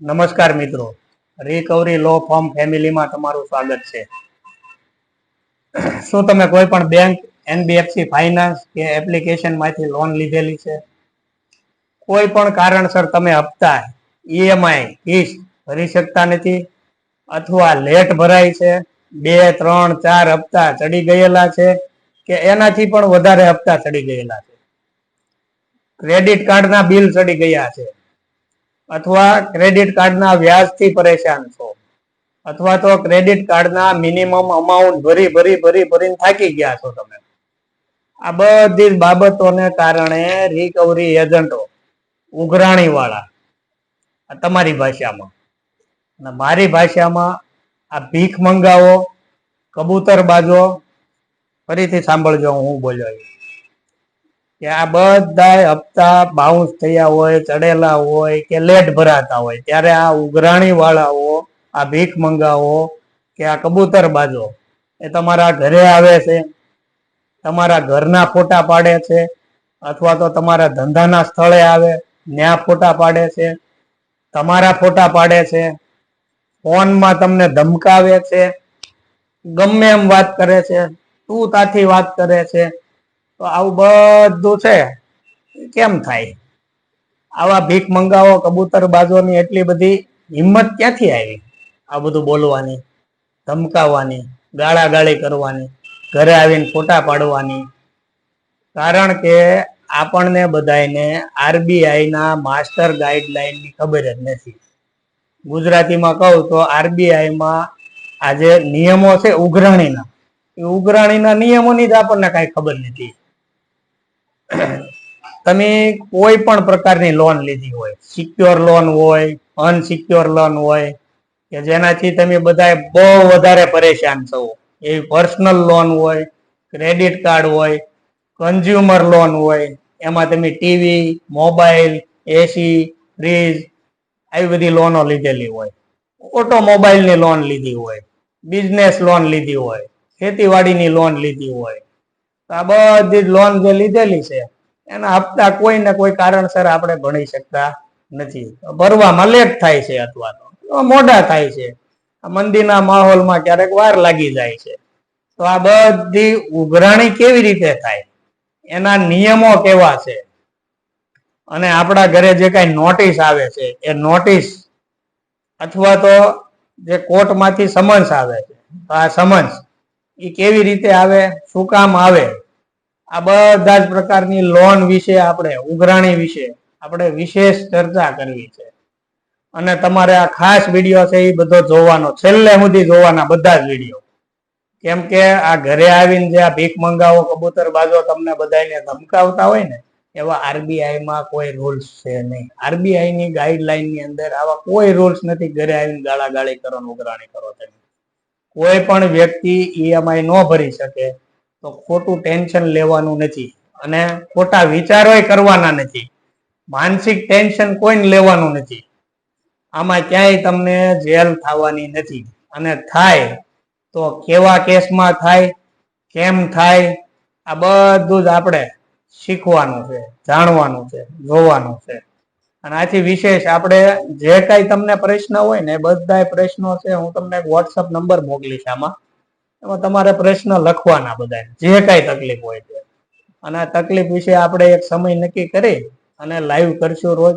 નમસ્કાર મિત્રો. રિકવરી લો ફોર્મ ફેમિલીમાં તમારું સ્વાગત છે. શું તમે કોઈ પણ બેંક એનબીએફસી ફાઇનાન્સ કે એપ્લિકેશનમાંથી લોન લીધેલી છે? કોઈ પણ કારણસર તમે હપ્તા ઈએમઆઈ કિસ્ત ભરી શકતા નથી અથવા લેટ ભરાય છે, બે, ત્રણ, ચાર હપ્તા ચડી ગયેલા છે કે એનાથી પણ વધારે હપ્તા ચડી ગયેલા છે? ક્રેડિટ કાર્ડના બિલ ચડી ગયા છે. અથવા ક્રેડિટ કાર્ડના વ્યાજથી પરેશાન છો. અથવા તો ક્રેડિટ કાર્ડના મિનિમમ અમાઉન્ટ ભરી ભરી ભરી, ભરીને થાકી ગયા છો તમે. આ બધી બાબતોને કારણે રિકવરી એજન્ટો ઉઘરાણી વાળા તમારી ભાષામાં. અને મારી ભાષામાં આ ભીખ મંગાવો, કબૂતર બાજો, ફરીથી સાંભળજો હું બોલ્યો. કે આ બધા હપ્તા બાઉન્સ થયા હોય, ચડેલા હોય કે લેટ ભરાતા હોય, ત્યારે આ ઉઘરાણી વાળાઓ, આ ભીખ મંગાવો કે આ કબૂતર બાજો, એ તમારા ઘરે આવે છે, તમારા ઘરના ફોટા પાડે છે, અથવા તો તમારા ધંધાના સ્થળે આવે ત્યાં ફોટા પાડે છે, તમારા ફોટા પાડે છે, ફોનમાં તમને ધમકાવે છે, ગમે એમ વાત કરે છે, તું તાથી વાત કરે છે તો આવું બધું છે. કેમ થાય? આવા ભીખ મંગાવો, કબૂતર બાજોની એટલી બધી હિંમત ક્યાંથી આવી? આ બધું બોલવાની, ધમકાવવાની ગાળા ગાળી કરવાની, ઘરે આવીને ફોટા પાડવાની. કારણ કે આપણને બધાને આરબીઆઈના માસ્ટર ગાઈડલાઈનની ખબર જ નથી. ગુજરાતીમાં કહું તો આરબીઆઈમાં આજે નિયમો છે ઉઘરાણીના. એ ઉઘરાણીના નિયમોની જ આપણને કાંઈ ખબર નથી. તમે કોઈ પણ પ્રકારની લોન લીધી હોય સિક્યોર લોન હોય અનસિક્યોર લોન હોય, કે જેનાથી તમે બધા બહુ વધારે પરેશાન છો એવી પર્સનલ લોન હોય ક્રેડિટ કાર્ડ હોય કન્ઝ્યુમર લોન હોય, એમાં તમે ટીવી મોબાઈલ એસી ફ્રીજ આવી બધી લોનો લીધેલી હોય. ઓટોમોબાઈલની લોન લીધી હોય બિઝનેસ લોન લીધી હોય, ખેતીવાડીની લોન લીધી હોય આ બધી લોન જે લીધેલી છે, એના હપ્તા કોઈ ને કોઈ કારણસર આપણે ભણી શકતા નથી. ભરવામાં લેટ થાય છે અથવા તો. મોડા થાય છે. મંદિરના માહોલમાં ક્યારેક વાર લાગી જાય છે. તો આ બધી ઉઘરાણી કેવી રીતે થાય? એના નિયમો કેવા છે? અને આપણા ઘરે જે કાંઈ નોટિસ આવે છે, એ નોટિસ અથવા તો જે કોર્ટમાંથી સમન્સ આવે છે આ સમન્સ એ કેવી રીતે આવે? શું કામ આવે? આ બધા જ પ્રકારની લોન વિશે આપણે, ઉઘરાણી વિશે આપણે વિશેષ ચર્ચા કરવી છે. અને તમારે આ ખાસ વીડિયો છે એ બધો જોવાનો, છેલ્લે સુધી જોવાના બધા જ વીડિયો. કેમ કે આ ઘરે આવીને જે આ ભીખ મંગાવો, કબૂતર બાજો તમને બધાને ધમકાવતા હોય ને, એવા આરબીઆઈ માં કોઈ રૂલ્સ છે નહીં. આરબીઆઈ ની ગાઈડલાઈનની અંદર આવા કોઈ રૂલ્સ નથી ઘરે આવીને ગાળા ગાળી કરો ઉઘરાણી કરો તેની કોઈ પણ વ્યક્તિ ઈએમઆઈ ન ભરી શકે. તો ખોટું ટેન્શન લેવાનું નથી અને ખોટા વિચારોય કરવાના નથી. માનસિક ટેન્શન કોઈને લેવાનું નથી. આમાં ક્યાંય તમને જેલ થવાની નથી. અને થાય તો કેવા કેસમાં થાય, કેમ થાય, આ બધું જ આપણે શીખવાનું છે, જાણવાનું છે, જોવાનું છે. અને આથી વિશેષ આપણે જે કાંઈ તમને પ્રશ્ન હોય ને એ બધા પ્રશ્નો છે, હું તમને વોટ્સઅપ નંબર મોકલીશ આમાં. એમાં તમારે પ્રશ્ન લખવાના બધા જે કાંઈ તકલીફ હોય તે. અને તકલીફ વિશે આપણે એક સમય નક્કી કરી અને લાઈવ કરશું રોજ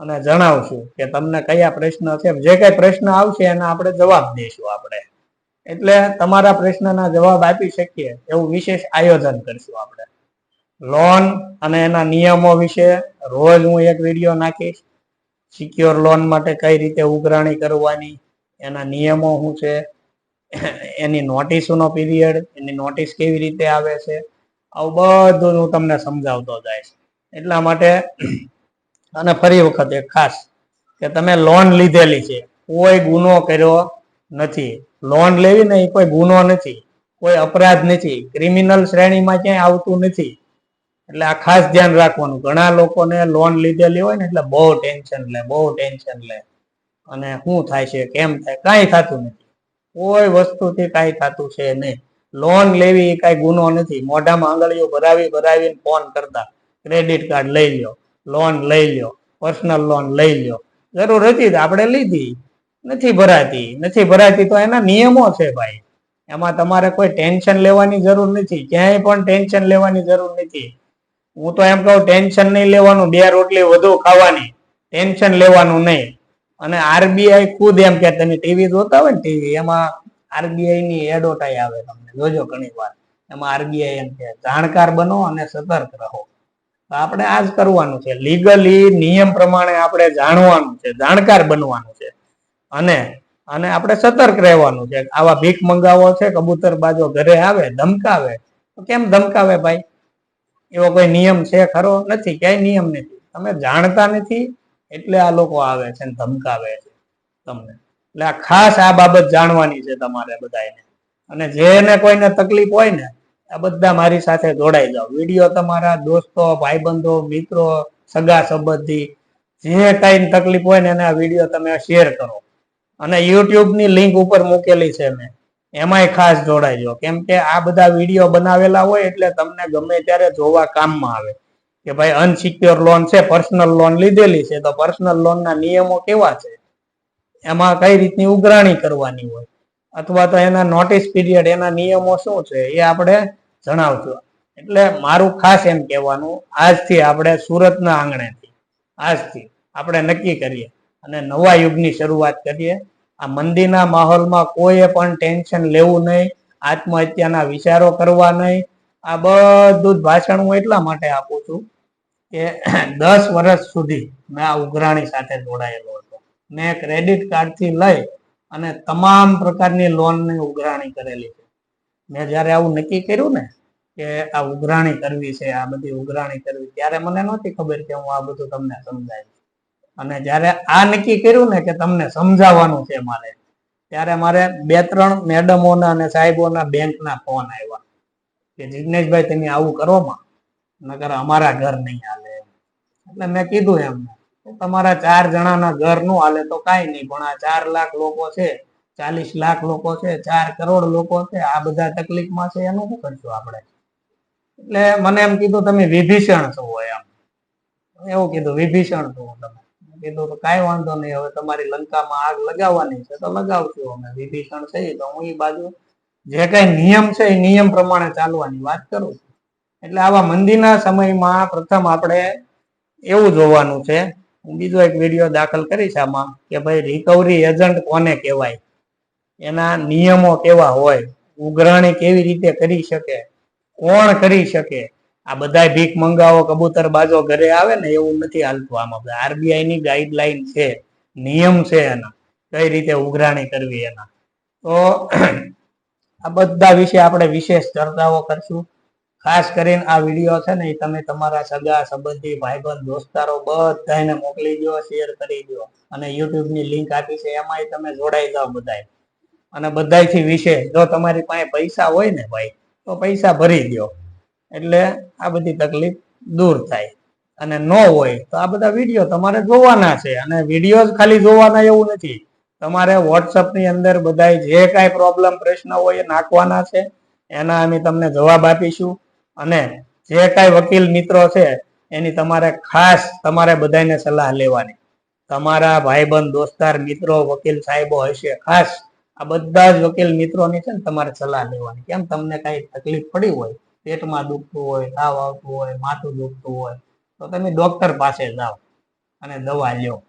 અને જણાવશું કે તમને કયા પ્રશ્ન છે. જે કાંઈ પ્રશ્ન આવશે એના આપણે જવાબ દઈશું આપણે. એટલે તમારા પ્રશ્નના જવાબ આપી શકીએ એવું વિશેષ આયોજન કરશું આપણે. લોન અને એના નિયમો વિશે રોજ હું એક વીડિયો નાખીશ. સિક્યોર લોન માટે કઈ રીતે ઉઘરાણી કરવાની, એના નિયમો શું છે? એની નોટિસોનો પીરિયડ એની નોટિસ કેવી રીતે આવે છે, આવું બધું હું તમને સમજાવતો જાય એટલા માટે અને ફરી વખત એક ખાસ કે તમે લોન લીધેલી છે, કોઈ ગુનો કર્યો નથી. લોન લેવી ને એ કોઈ ગુનો નથી, કોઈ અપરાધ નથી ક્રિમિનલ શ્રેણીમાં ક્યાંય આવતું નથી. એટલે આ ખાસ ધ્યાન રાખવાનું. ઘણા લોકોને લોન લીધેલી હોય ને, એટલે બહુ ટેન્શન લે, બહુ ટેન્શન લે. અને શું થાય છે, કેમ થાય, કાંઈ થતું નથી. કોઈ વસ્તુથી કાંઈ થતું છે નહીં. લોન લેવી એ કાંઈ ગુનો નથી. મોઢામાં આંગળીઓ ભરાવી, ભરાવીને ફોન કરતા. ક્રેડિટ કાર્ડ લઈ લ્યો લોન લઈ લ્યો પર્સનલ લોન લઈ લ્યો. જરૂર હતી આપણે લીધી. નથી ભરાતી. નથી ભરાતી તો એના નિયમો છે ભાઈ. એમાં તમારે કોઈ ટેન્શન લેવાની જરૂર નથી. ક્યાંય પણ ટેન્શન લેવાની જરૂર નથી. હું તો એમ કહું ટેન્શન નહીં લેવાનું. બે રોટલી વધુ ખાવાની. ટેન્શન લેવાનું નહીં. અને આરબીઆઈ ખુદ એમ કે તમે ટીવી જોતા હોય ને ટીવી એમાં આરબીઆઈ ની એડવર્ટાઈ આવે તમને. જોજો ઘણી વાર. એમાં આરબીઆઈ એમ કે, જાણકાર બનો અને સતર્ક રહો. તો આપણે આ જ કરવાનું છે. લીગલી નિયમ પ્રમાણે આપણે જાણવાનું છે, જાણકાર બનવાનું છે. અને અને આપણે સતર્ક રહેવાનું છે. આવા ભીખ મંગાવો છે, કબૂતર બાજો ઘરે આવે, ધમકાવે. તો કેમ ધમકાવે ભાઈ? એવો કોઈ નિયમ છે ખરો? નથી, ક્યાંય નિયમ નથી. તમે જાણતા નથી એટલે આ લોકો આવે છે ને ધમકાવે છે તમને. એટલે આ ખાસ આ બાબત જાણવાની છે તમારે બધાને અને જેને કોઈને તકલીફ હોય ને, આ બધા મારી સાથે જોડાઈ જાઓ. વીડિયો તમારા દોસ્તો, ભાઈબંધો, મિત્રો, સગા સંબંધી, જે કાંઈ તકલીફ હોય ને એને વીડિયો તમે શેર કરો. અને યુટ્યુબની લિંક ઉપર મૂકેલી છે મેં. એમાંય ખાસ જોડાઈ જાઓ. કેમ કે આ બધા વીડિયો બનાવેલા હોય એટલે તમને ગમે ત્યારે જોવા કામમાં આવે. કે ભાઈ અનસિક્યોર લોન છે પર્સનલ લોન લીધેલી છે, તો પર્સનલ લોનના નિયમો કેવા છે? એમાં કઈ રીતની ઉઘરાણી કરવાની હોય? અથવા તો એના નોટિસ પીરિયડ એના નિયમો શું છે? એ આપણે જણાવજો. એટલે મારું ખાસ એમ કહેવાનું, આજથી આપણે સુરતના આંગણેથી, આજથી આપણે નક્કી કરીએ અને નવા યુગની શરૂઆત કરીએ. આ મંદીના માહોલમાં કોઈએ પણ ટેન્શન લેવું નહીં, આત્મહત્યાના વિચારો કરવા નહીં આ બધું ભાષણ હું એટલા માટે આપું છું કે દસ વર્ષ સુધી મેં આ ઉઘરાણી સાથે જોડાયેલો હતો. મેં ક્રેડિટ કાર્ડથી લઈ અને તમામ પ્રકારની લોનની ઉઘરાણી કરેલી છે. મેં જ્યારે આવું નક્કી કર્યું ને કે આ ઉઘરાણી કરવી છે, આ બધી ઉઘરાણી કરવી, ત્યારે મને નહોતી ખબર કે હું આ બધું તમને સમજાવીશ. અને જ્યારે આ નક્કી કર્યું ને કે તમને સમજાવવાનું છે મારે, ત્યારે મારે બે ત્રણ મેડમોના અને સાહેબોના બેંકના ફોન આવ્યા. કે જિજ્ઞેશભાઈ તમે આવું કરોમાં નકર અમારા ઘર નહીં હાલે એટલે મેં કીધું એમને તમારા ચાર જણાના ઘરનું હાલે તો કાંઈ નહીં, પણ આ ચાર લાખ લોકો છે, ચાલીસ લાખ લોકો છે, ચાર કરોડ લોકો છે, આ બધા તકલીફમાં છે, એનું શું કરશું આપણે? એટલે મને એમ કીધું, તમે વિભીષણ છો એમ. એવું કીધું, વિભીષણ છો તમે. કીધું, તો કાંઈ વાંધો નહીં, હવે તમારી લંકામાં આગ લગાવવાની છે, તો લગાવશું અમે. વિભીષણ છે તો હું એ બાજુ જે કઈ નિયમ છે એ નિયમ પ્રમાણે ચાલવાની વાત કરું એટલે આવા મંદીના સમયમાં પ્રથમ આપણે એવું જોવાનું છે. હું બીજો એક વીડિયો દાખલ કરીશ આમાં કે ભાઈ રિકવરી એજન્ટ કોને કહેવાય? એના નિયમો કેવા હોય? ઉઘરાણી કેવી રીતે કરી શકે? કોણ કરી શકે? આ બધા ભીખ મંગાવો, કબૂતર બાજો ઘરે આવે ને એવું નથી હાલતું આમાં. આરબીઆઈ ની ગાઈડલાઈન છે. નિયમ છે એના. કઈ રીતે ઉઘરાણી કરવી એના? તો આ બધા વિશે આપણે વિશેષ ચર્ચાઓ કરશું. ખાસ કરીને આ વીડિયો છે ને તમે તમારા સગા, સંબંધી, ભાઈબંધ, દોસ્તારો બધાને મોકલી દો શેર કરી દો અને યુટ્યુબની લિંક આપી છે, એમાંય તમે જોડાઈ જાઓ બધાય. અને બધાયથી વિશેષ જો તમારી પાસે પૈસા હોય ને ભાઈ, તો પૈસા ભરી દો એટલે આ બધી તકલીફ દૂર થાય. અને ન હોય, તો આ બધા વીડિયો તમારે જોવાના છે. અને વીડિયો ખાલી જોવાના એવું નથી. તમારે વોટ્સઅપની અંદર બધાય જે કાંઈ પ્રોબ્લેમ પ્રશ્ન હોય એ નાખવાના છે. એના અમે તમને જવાબ આપીશું. અને જે કાંઈ વકીલ મિત્રો છે, એની તમારે ખાસ તમારે બધાને સલાહ લેવાની. તમારા ભાઈબંધ, દોસ્તાર, મિત્રો, વકીલ સાહેબો હશે, ખાસ આ બધા જ વકીલ મિત્રોની છે ને તમારે સલાહ લેવાની. કેમ તમને કાંઈ તકલીફ પડી હોય, પેટમાં દુખતું હોય, તાવ આવતું હોય, માથું દુખતું હોય, તો તમે ડોક્ટર પાસે જાઓ અને દવા લ્યો.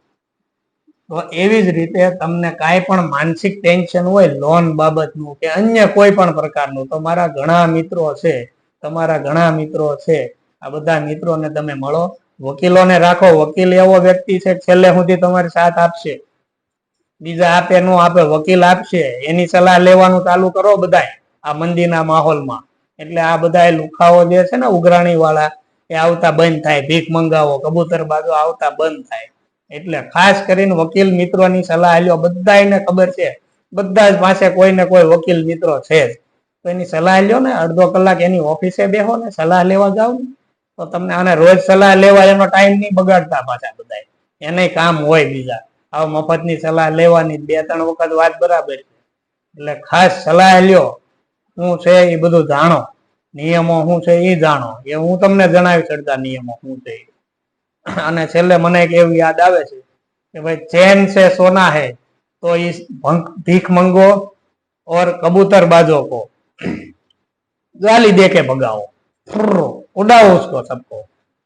તો એવી જ રીતે તમને કાંઈ પણ માનસિક ટેન્શન હોય લોન બાબતનું કે અન્ય કોઈ પણ પ્રકારનું, તો ઘણા મિત્રો છે તમારા ઘણા મિત્રો છે આ બધા મિત્રોને તમે મળો. વકીલોને રાખો, વકીલ એવો વ્યક્તિ છે, છેલ્લે સુધી તમારી સાથ આપશે. બીજા આપે નો આપે, વકીલ આપશે. એની સલાહ લેવાનું ચાલુ કરો બધાય, આ મંદીના માહોલમાં. એટલે આ બધા લુખાઓ જે છે ને ઉઘરાણી વાળા એ આવતા બંધ થાય, ભીખ મંગાવો, કબૂતર બાજુ આવતા બંધ થાય. એટલે ખાસ કરીને વકીલ મિત્રોની સલાહ લ્યો. બધાને ખબર છે. બધા જ પાસે કોઈ ને કોઈ વકીલ મિત્રો છે જ. તો એની સલાહ લ્યો ને. અડધો કલાક એની ઓફિસે બેહો ને. સલાહ લેવા જાઓ ને. તો તમને આને રોજ સલાહ લેવા એનો ટાઈમ નહીં બગાડતા પાછા બધા એને કામ હોય બીજા. આવો મફતની સલાહ લેવાની બે ત્રણ વખત વાત બરાબર છે. એટલે ખાસ સલાહ લ્યો. શું છે એ બધું જાણો. નિયમો શું છે એ જાણો. એ હું તમને જણાવી શકતા નિયમો શું છે. અને છેલ્લે મને એક એવું યાદ આવે છે કે ભાઈ ચેન से सोना है तो इस भंग- भीख मंगो और कबूतर बाजों को गाली दे के भगाओ फ्रर, उड़ाओ उसको सबको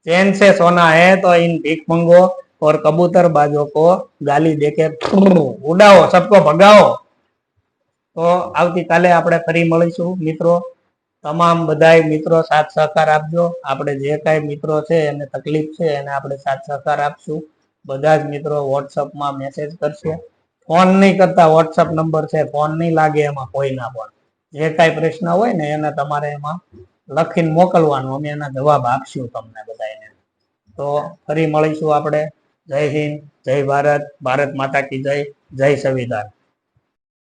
चैन से सोना है तो इन भीख मंगो और कबूतर बाजों को गाली दे के फ्रर, उड़ाओ सबको भगाओ તો આવતીકાલે આપણે ફરી મળીશું મિત્રો તમામ બધાય મિત્રો સાથ સહકાર આપજો. આપણે જે કાંઈ મિત્રો છે, એને તકલીફ છે, એને આપણે સાથ સહકાર આપશું. બધા જ મિત્રો વોટ્સઅપમાં મેસેજ કરશે. ફોન નહીં કરતા વોટ્સઅપ નંબર છે, ફોન નહીં લાગે એમાં કોઈના પણ. જે કાંઈ પ્રશ્ન હોય ને, એને તમારે એમાં લખીને મોકલવાનું. અમે એના જવાબ આપશું તમને બધાને તો ફરી મળીશું આપણે. જય હિન્દ, જય ભારત ભારત માતા કી જય જય સંવિધાન.